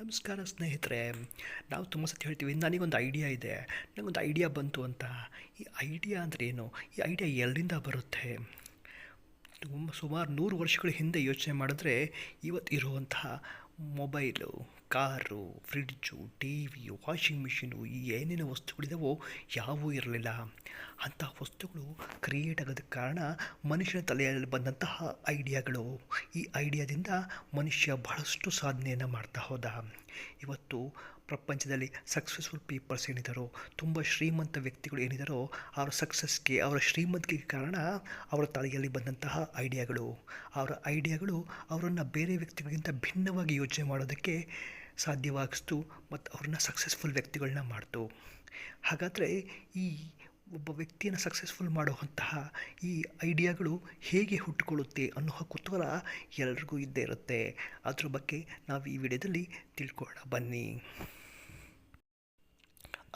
ನಮಸ್ಕಾರ ಸ್ನೇಹಿತರೆ. ನಾವು ತುಂಬ ಸತಿ ಹೇಳ್ತೀವಿ, ನನಗೊಂದು ಐಡಿಯಾ ಇದೆ. ನನಗೊಂದು ಐಡಿಯಾ ಬಂತು ಅಂತ. ಈ ಐಡಿಯಾ ಅಂದರೆ ಏನು? ಈ ಐಡಿಯಾ ಎಲ್ಲಿಂದ ಬರುತ್ತೆ? ಸುಮಾರು ನೂರು ವರ್ಷಗಳ ಹಿಂದೆ ಯೋಚನೆ ಮಾಡಿದ್ರೆ ಇವತ್ತು ಇರುವಂತಹ mobile, car, fridge T V washing machine ಈ ಏನೇನು ವಸ್ತುಗಳಿದಾವೋ ಯಾವೂ ಇರಲಿಲ್ಲ. ಅಂತಹ ವಸ್ತುಗಳು ಕ್ರಿಯೇಟ್ ಆಗೋದಕ್ಕೆ ಕಾರಣ ಮನುಷ್ಯನ ತಲೆಯಲ್ಲಿ ಬಂದಂತಹ ಐಡಿಯಾಗಳು. ಈ ಐಡಿಯಾದಿಂದ ಮನುಷ್ಯ ಬಹಳಷ್ಟು ಸಾಧನೆಯನ್ನು ಮಾಡ್ತಾ ಹೋದ. ಇವತ್ತು ಪ್ರಪಂಚದಲ್ಲಿ ಸಕ್ಸಸ್ಫುಲ್ ಪೀಪಲ್ಸ್ ಏನಿದ್ದಾರೋ ತುಂಬ ಶ್ರೀಮಂತ ವ್ಯಕ್ತಿಗಳು ಏನಿದ್ದಾರೋ ಅವರ ಸಕ್ಸಸ್ಗೆ ಅವರ ಶ್ರೀಮಂತಿಗೆ ಕಾರಣ ಅವರ ತಲೆಯಲ್ಲಿ ಬಂದಂತಹ ಐಡಿಯಾಗಳು ಅವರ ಐಡಿಯಾಗಳು ಅವರನ್ನು ಬೇರೆ ವ್ಯಕ್ತಿಗಳಿಗಿಂತ ಭಿನ್ನವಾಗಿ ಯೋಚನೆ ಮಾಡೋದಕ್ಕೆ ಸಾಧ್ಯವಾಗಿಸ್ತು, ಮತ್ತು ಅವ್ರನ್ನ ಸಕ್ಸಸ್ಫುಲ್ ವ್ಯಕ್ತಿಗಳನ್ನ ಮಾಡ್ತು. ಹಾಗಾದರೆ ಈ ಒಬ್ಬ ವ್ಯಕ್ತಿಯನ್ನು ಸಕ್ಸಸ್ಫುಲ್ ಮಾಡುವಂತಹ ಈ ಐಡಿಯಾಗಳು ಹೇಗೆ ಹುಟ್ಟಿಕೊಳ್ಳುತ್ತೆ ಅನ್ನೋ ಕುತೂಹಲ ಎಲ್ರಿಗೂ ಇದ್ದೇ ಇರುತ್ತೆ. ಅದ್ರ ಬಗ್ಗೆ ನಾವು ಈ ವಿಡಿಯೋದಲ್ಲಿ ತಿಳ್ಕೊಳ್ಳೋಣ. ಬನ್ನಿ.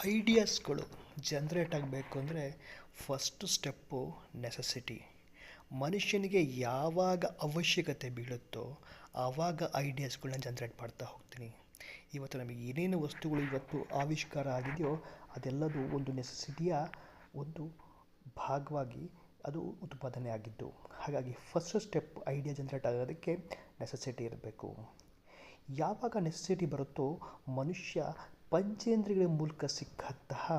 ಐಡಿಯಾಸ್ಗಳು ಜನ್ರೇಟ್ ಆಗಬೇಕು ಅಂದರೆ ಫಸ್ಟು ಸ್ಟೆಪ್ಪು ನೆಸಸಿಟಿ ಮನುಷ್ಯನಿಗೆ ಯಾವಾಗ ಅವಶ್ಯಕತೆ ಬೀಳುತ್ತೋ ಆವಾಗ ಐಡಿಯಾಸ್ಗಳನ್ನ ಜನ್ರೇಟ್ ಮಾಡ್ತಾ ಹೋಗ್ತೀನಿ. ಇವತ್ತು ನಮಗೆ ಏನೇನು ವಸ್ತುಗಳು ಇವತ್ತು ಆವಿಷ್ಕಾರ ಆಗಿದೆಯೋ ಅದೆಲ್ಲದೂ ಒಂದು ನೆಸಸಿಟಿಯ ಒಂದು ಭಾಗವಾಗಿ ಅದು ಉತ್ಪಾದನೆ ಆಗಿದ್ದು. ಹಾಗಾಗಿ ಫಸ್ಟ್ ಸ್ಟೆಪ್ ಐಡಿಯಾ ಜನ್ರೇಟ್ ಆಗೋದಕ್ಕೆ ನೆಸಸಿಟಿ ಇರಬೇಕು. ಯಾವಾಗ ನೆಸಸಿಟಿ ಬರುತ್ತೋ ಮನುಷ್ಯ ಪಂಚೇಂದ್ರಿಯಗಳ ಮೂಲಕ ಸಿಕ್ಕಂತಹ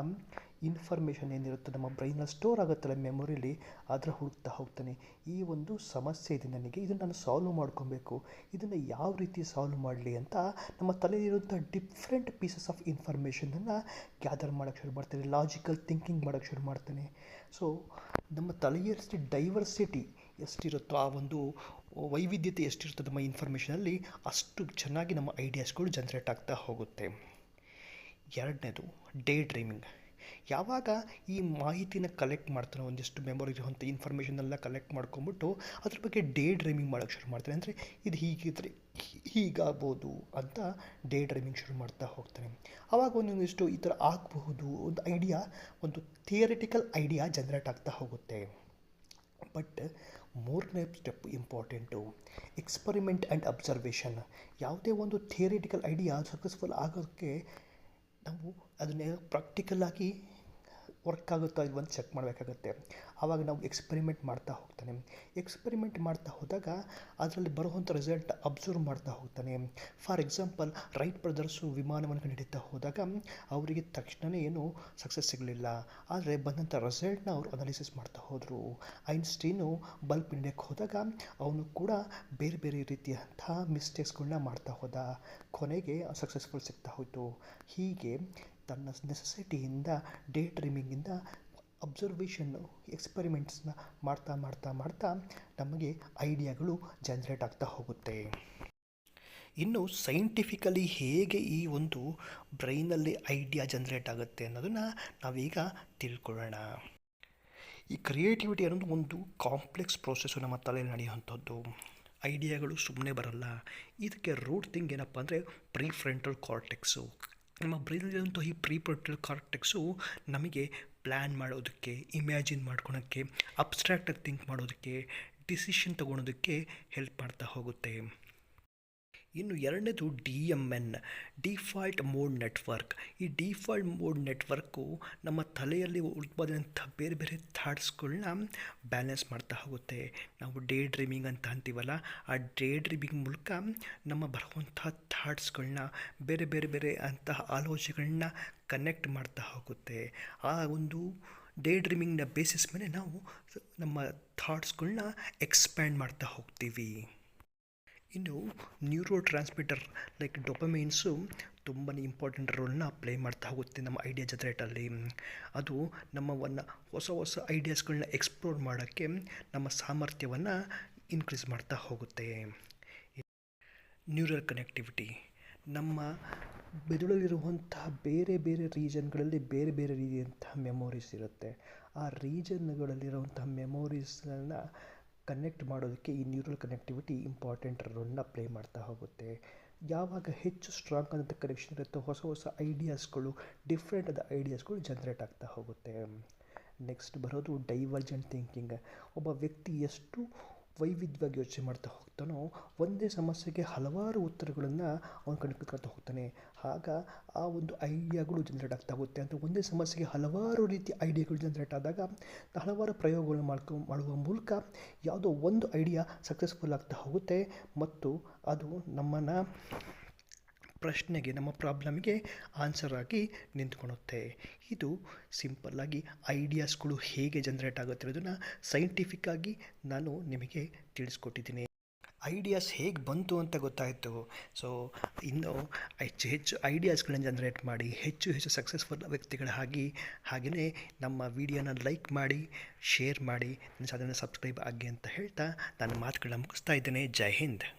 ಇನ್ಫಾರ್ಮೇಷನ್ ಏನಿರುತ್ತೆ ನಮ್ಮ ಬ್ರೈನಲ್ಲಿ ಸ್ಟೋರ್ ಆಗುತ್ತಲ್ಲ ಮೆಮೊರಿಲಿ ಅದರ ಹುಡುಕ್ತಾ ಹೋಗ್ತಾನೆ. ಈ ಒಂದು ಸಮಸ್ಯೆ ಇದೆ ನನಗೆ. ಇದನ್ನು ನಾನು ಸಾಲ್ವ್ ಮಾಡ್ಕೊಬೇಕು. ಇದನ್ನು ಯಾವ ರೀತಿ ಸಾಲ್ವ್ ಮಾಡಲಿ ಅಂತ ನಮ್ಮ ತಲೆಯಲ್ಲಿರುವಂಥ ಡಿಫ್ರೆಂಟ್ ಪೀಸಸ್ ಆಫ್ ಇನ್ಫಾರ್ಮೇಷನನ್ನು ಗ್ಯಾದರ್ ಮಾಡೋಕ್ಕೆ ಶುರು ಮಾಡ್ತಾನೆ. ಲಾಜಿಕಲ್ ಥಿಂಕಿಂಗ್ ಮಾಡೋಕ್ಕೆ ಶುರು ಮಾಡ್ತಾನೆ. ಸೊ ನಮ್ಮ ತಲೆಯಲ್ಲಿ ಡೈವರ್ಸಿಟಿ ಎಷ್ಟಿರುತ್ತೋ ಆ ಒಂದು ವೈವಿಧ್ಯತೆ ಎಷ್ಟಿರುತ್ತೋ ನಮ್ಮ ಇನ್ಫಾರ್ಮೇಷನಲ್ಲಿ ಅಷ್ಟು ಚೆನ್ನಾಗಿ ನಮ್ಮ ಐಡಿಯಾಸ್ಗಳು ಜನ್ರೇಟ್ ಆಗ್ತಾ ಹೋಗುತ್ತೆ. ಎರಡನೇದು ಡೇ ಡ್ರೀಮಿಂಗ್ ಯಾವಾಗ ಈ ಮಾಹಿತಿನ ಕಲೆಕ್ಟ್ ಮಾಡ್ತಾನೆ, ಒಂದಿಷ್ಟು ಮೆಮೊರಿ ಇರುವಂಥ ಇನ್ಫಾರ್ಮೇಷನ್ನೆಲ್ಲ ಕಲೆಕ್ಟ್ ಮಾಡ್ಕೊಂಬಿಟ್ಟು ಅದ್ರ ಬಗ್ಗೆ ಡೇ ಡ್ರೀಮಿಂಗ್ ಮಾಡೋಕ್ಕೆ ಶುರು ಮಾಡ್ತಾನೆ. ಅಂದರೆ ಇದು ಹೀಗಿದ್ರೆ ಹೀಗಾಗ್ಬೋದು ಅಂತ ಡೇ ಡ್ರೀಮಿಂಗ್ ಶುರು ಮಾಡ್ತಾ ಹೋಗ್ತಾನೆ. ಆವಾಗ ಒಂದೊಂದಿಷ್ಟು ಈ ಥರ ಆಗಬಹುದು, ಒಂದು ಐಡಿಯಾ ಒಂದು ಥಿಯರಿಟಿಕಲ್ ಐಡಿಯಾ ಜನ್ರೇಟ್ ಆಗ್ತಾ ಹೋಗುತ್ತೆ. ಬಟ್ ಮೂರನೇ step important experiment and observation ಯಾವುದೇ ಒಂದು ಥಿಯರಿಟಿಕಲ್ ಐಡಿಯಾ ಸಕ್ಸಸ್ಫುಲ್ ಆಗೋಕ್ಕೆ ನಾವು ಅದನ್ನೇ ಪ್ರಾಕ್ಟಿಕಲ್ಲಾಗಿ ವರ್ಕ್ ಆಗುತ್ತಾ ಇಲ್ವಂತ ಚೆಕ್ ಮಾಡಬೇಕಾಗತ್ತೆ. ಆವಾಗ ನಾವು ಎಕ್ಸ್ಪರಿಮೆಂಟ್ ಮಾಡ್ತಾ ಹೋಗ್ತಾನೆ. ಎಕ್ಸ್ಪರಿಮೆಂಟ್ ಮಾಡ್ತಾ ಹೋದಾಗ ಅದರಲ್ಲಿ ಬರುವಂಥ ರಿಸಲ್ಟ್ ಅಬ್ಸರ್ವ್ ಮಾಡ್ತಾ ಹೋಗ್ತಾನೆ. ಫಾರ್ ಎಕ್ಸಾಂಪಲ್ ರೈಟ್ ಬ್ರದರ್ಸು ವಿಮಾನವನ್ನು ಕಂಡುಹಿಡಿತಾ ಹೋದಾಗ ಅವರಿಗೆ ತಕ್ಷಣವೇ ಏನು ಸಕ್ಸಸ್ ಸಿಗಲಿಲ್ಲ. ಆದರೆ ಬಂದಂಥ ರಿಸಲ್ಟ್ನ ಅವರು ಅನಾಲಿಸಿಸ್ ಮಾಡ್ತಾ ಹೋದರು. ಐನ್ಸ್ಟೀನು ಬಲ್ಬ್ ಇಂಡಿಯಕ್ಕೆ ಹೋದಾಗ ಅವನು ಕೂಡ ಬೇರೆ ಬೇರೆ ರೀತಿಯಂತಹ ಮಿಸ್ಟೇಕ್ಸ್ಗಳನ್ನ ಮಾಡ್ತಾ ಹೋದ. ಕೊನೆಗೆ ಸಕ್ಸಸ್ಫುಲ್ ಸಿಗ್ತಾ ಹೋಯಿತು. ಹೀಗೆ ತನ್ನ ನೆಸೆಸಿಟಿಯಿಂದ ಡೇ ಡ್ರೀಮಿಂಗಿಂದ ಅಬ್ಸರ್ವೇಷನ್ನು ಎಕ್ಸ್ಪರಿಮೆಂಟ್ಸ್ನ ಮಾಡ್ತಾ ಮಾಡ್ತಾ ಮಾಡ್ತಾ ನಮಗೆ ಐಡಿಯಾಗಳು ಜನ್ರೇಟ್ ಆಗ್ತಾ ಹೋಗುತ್ತೆ. ಇನ್ನು ಸೈಂಟಿಫಿಕಲಿ ಹೇಗೆ ಈ ಒಂದು ಬ್ರೈನಲ್ಲಿ ಐಡಿಯಾ ಜನ್ರೇಟ್ ಆಗುತ್ತೆ ಅನ್ನೋದನ್ನು ನಾವೀಗ ತಿಳ್ಕೊಳ್ಳೋಣ. ಈ ಕ್ರಿಯೇಟಿವಿಟಿ ಅನ್ನೋದು ಒಂದು ಕಾಂಪ್ಲೆಕ್ಸ್ ಪ್ರೋಸೆಸ್ಸು ನಮ್ಮ ತಲೆಯಲ್ಲಿ ನಡೆಯುವಂಥದ್ದು. ಐಡಿಯಾಗಳು ಸುಮ್ಮನೆ ಬರಲ್ಲ. ಇದಕ್ಕೆ ರೂಟ್ ಥಿಂಗ್ ಏನಪ್ಪ ಅಂದರೆ ಪ್ರೀ ಫ್ರಂಟಲ್ ಕಾರ್ಟೆಕ್ಸು ನಮ್ಮ ಬ್ರೈನಲ್ಲಿರುವಂಥ ಈ ಪ್ರೀ ಫ್ರಂಟಲ್ ಕಾರ್ಟೆಕ್ಸು ನಮಗೆ ಪ್ಲ್ಯಾನ್ ಮಾಡೋದಕ್ಕೆ, ಇಮ್ಯಾಜಿನ್ ಮಾಡ್ಕೊಳೋಕ್ಕೆ, ಅಬ್ಸ್ಟ್ರಾಕ್ಟಾಗಿ ಥಿಂಕ್ ಮಾಡೋದಕ್ಕೆ, ಡಿಸಿಷನ್ ತೊಗೊಳೋದಕ್ಕೆ ಹೆಲ್ಪ್ ಮಾಡ್ತಾ ಹೋಗುತ್ತೆ. ಇನ್ನು ಎರಡನೇದು D M N, default mode network. ಈ ಡಿಫಾಲ್ಟ್ ಮೋಡ್ ನೆಟ್ವರ್ಕು ನಮ್ಮ ತಲೆಯಲ್ಲಿ ಉತ್ಪಾದನೆಯಂಥ ಬೇರೆ ಬೇರೆ ಥಾಟ್ಸ್ಗಳನ್ನ ಬ್ಯಾಲೆನ್ಸ್ ಮಾಡ್ತಾ ಹೋಗುತ್ತೆ. ನಾವು ಡೇ ಡ್ರೀಮಿಂಗ್ ಅಂತ ಅಂತೀವಲ್ಲ, ಆ ಡೇ ಡ್ರೀಮಿಂಗ್ ಮೂಲಕ ನಮ್ಮ ಬರುವಂಥ ಥಾಟ್ಸ್ಗಳನ್ನ ಬೇರೆ ಬೇರೆ ಬೇರೆ ಅಂತಹ ಆಲೋಚನೆಗಳನ್ನ ಕನೆಕ್ಟ್ ಮಾಡ್ತಾ ಹೋಗುತ್ತೆ. ಆ ಒಂದು ಡೇ ಡ್ರೀಮಿಂಗ್ನ ಬೇಸಿಸ್ ಮೇಲೆ ನಾವು ನಮ್ಮ ಥಾಟ್ಸ್ಗಳನ್ನ ಎಕ್ಸ್ಪ್ಯಾಂಡ್ ಮಾಡ್ತಾ ಹೋಗ್ತೀವಿ. ಇನ್ನು ನ್ಯೂರೋ ಟ್ರಾನ್ಸ್ಮಿಟರ್ ಲೈಕ್ ಡೊಪಮೈನ್ಸು ತುಂಬಾ ಇಂಪಾರ್ಟೆಂಟ್ ರೋಲ್ನ ಪ್ಲೇ ಮಾಡ್ತಾ ಹೋಗುತ್ತೆ ನಮ್ಮ ಐಡಿಯಾ ಜನರೇಟಲ್ಲಿ ಅದು ನಮ್ಮವನ್ನು ಹೊಸ ಹೊಸ ಐಡಿಯಾಸ್ಗಳನ್ನ ಎಕ್ಸ್ಪ್ಲೋರ್ ಮಾಡೋಕ್ಕೆ ನಮ್ಮ ಸಾಮರ್ಥ್ಯವನ್ನು ಇನ್ಕ್ರೀಸ್ ಮಾಡ್ತಾ ಹೋಗುತ್ತೆ. ನ್ಯೂರಲ್ ಕನೆಕ್ಟಿವಿಟಿ ನಮ್ಮ ಮೆದುಳಲ್ಲಿರುವಂತಹ ಬೇರೆ ಬೇರೆ ರೀಜನ್ಗಳಲ್ಲಿ ಬೇರೆ ಬೇರೆ ರೀತಿಯಂತಹ ಮೆಮೊರೀಸ್ ಇರುತ್ತೆ. ಆ ರೀಜನ್ಗಳಲ್ಲಿರುವಂತಹ ಮೆಮೊರೀಸನ್ನು ಕನೆಕ್ಟ್ ಮಾಡೋದಕ್ಕೆ ಈ ನ್ಯೂರಲ್ ಕನೆಕ್ಟಿವಿಟಿ ಇಂಪಾರ್ಟೆಂಟ್ ರೋಲ್ನ ಪ್ಲೇ ಮಾಡ್ತಾ ಹೋಗುತ್ತೆ. ಯಾವಾಗ ಹೆಚ್ಚು ಸ್ಟ್ರಾಂಗ್ ಆದಂಥ ಕನೆಕ್ಷನ್ ಇರುತ್ತೋ, ಹೊಸ ಹೊಸ ಐಡಿಯಾಸ್ಗಳು ಡಿಫ್ರೆಂಟ್ ಆದ ಐಡಿಯಾಸ್ಗಳು ಜನ್ರೇಟ್ ಆಗ್ತಾ ಹೋಗುತ್ತೆ. ನೆಕ್ಸ್ಟ್ ಬರೋದು ಡೈವರ್ಜೆಂಟ್ ಥಿಂಕಿಂಗ್ ಒಬ್ಬ ವ್ಯಕ್ತಿ ಎಷ್ಟು ವೈವಿಧ್ಯವಾಗಿ ಯೋಚನೆ ಮಾಡ್ತಾ ಹೋಗ್ತಾನೋ, ಒಂದೇ ಸಮಸ್ಯೆಗೆ ಹಲವಾರು ಉತ್ತರಗಳನ್ನು ಅವನು ಕಂಡುಕೊಳ್ತಾ ಹೋಗ್ತಾನೆ. ಆಗ ಆ ಒಂದು ಐಡಿಯಾಗಳು ಜನರೇಟ್ ಆಗ್ತಾ ಹೋಗುತ್ತೆ. ಅಂತ ಒಂದೇ ಸಮಸ್ಯೆಗೆ ಹಲವಾರು ರೀತಿಯ ಐಡಿಯಾಗಳು ಜನ್ರೇಟ್ ಆದಾಗ ಹಲವಾರು ಪ್ರಯೋಗಗಳನ್ನು ಮಾಡ್ಕೊ, ಮಾಡುವ ಮೂಲಕ ಯಾವುದೋ ಒಂದು ಐಡಿಯಾ ಸಕ್ಸಸ್ಫುಲ್ ಆಗ್ತಾ ಹೋಗುತ್ತೆ. ಮತ್ತು ಅದು ನಮ್ಮನ್ನು ಪ್ರಶ್ನೆಗೆ, ನಮ್ಮ ಪ್ರಾಬ್ಲಮ್ಗೆ ಆನ್ಸರ್ ಆಗಿ ನಿಂತ್ಕೊಳ್ಳುತ್ತೆ. ಇದು ಸಿಂಪಲ್ಲಾಗಿ ಐಡಿಯಾಸ್ಗಳು ಹೇಗೆ ಜನ್ರೇಟ್ ಆಗುತ್ತೆ ಅನ್ನೋದನ್ನು ಸೈಂಟಿಫಿಕ್ಕಾಗಿ ನಾನು ನಿಮಗೆ ತಿಳಿಸ್ಕೊಟ್ಟಿದ್ದೀನಿ. ಐಡಿಯಾಸ್ ಹೇಗೆ ಬಂತು ಅಂತ ಗೊತ್ತಾಯಿತು. ಸೊ ಇನ್ನು ಹೆಚ್ಚು ಹೆಚ್ಚು ಐಡಿಯಾಸ್ಗಳನ್ನು ಜನ್ರೇಟ್ ಮಾಡಿ, ಹೆಚ್ಚು ಹೆಚ್ಚು ಸಕ್ಸಸ್ಫುಲ್ ವ್ಯಕ್ತಿಗಳಾಗಿ ಹಾಗೆಯೇ ನಮ್ಮ ವಿಡಿಯೋನ ಲೈಕ್ ಮಾಡಿ ಶೇರ್ ಮಾಡಿ, ನನ್ನ ಸಬ್ಸ್ಕ್ರೈಬ್ ಆಗಿ ಅಂತ ಹೇಳ್ತಾ ನನ್ನ ಮಾತುಗಳನ್ನ ಮುಗಿಸ್ತಾ ಇದ್ದೇನೆ. ಜೈ ಹಿಂದ್.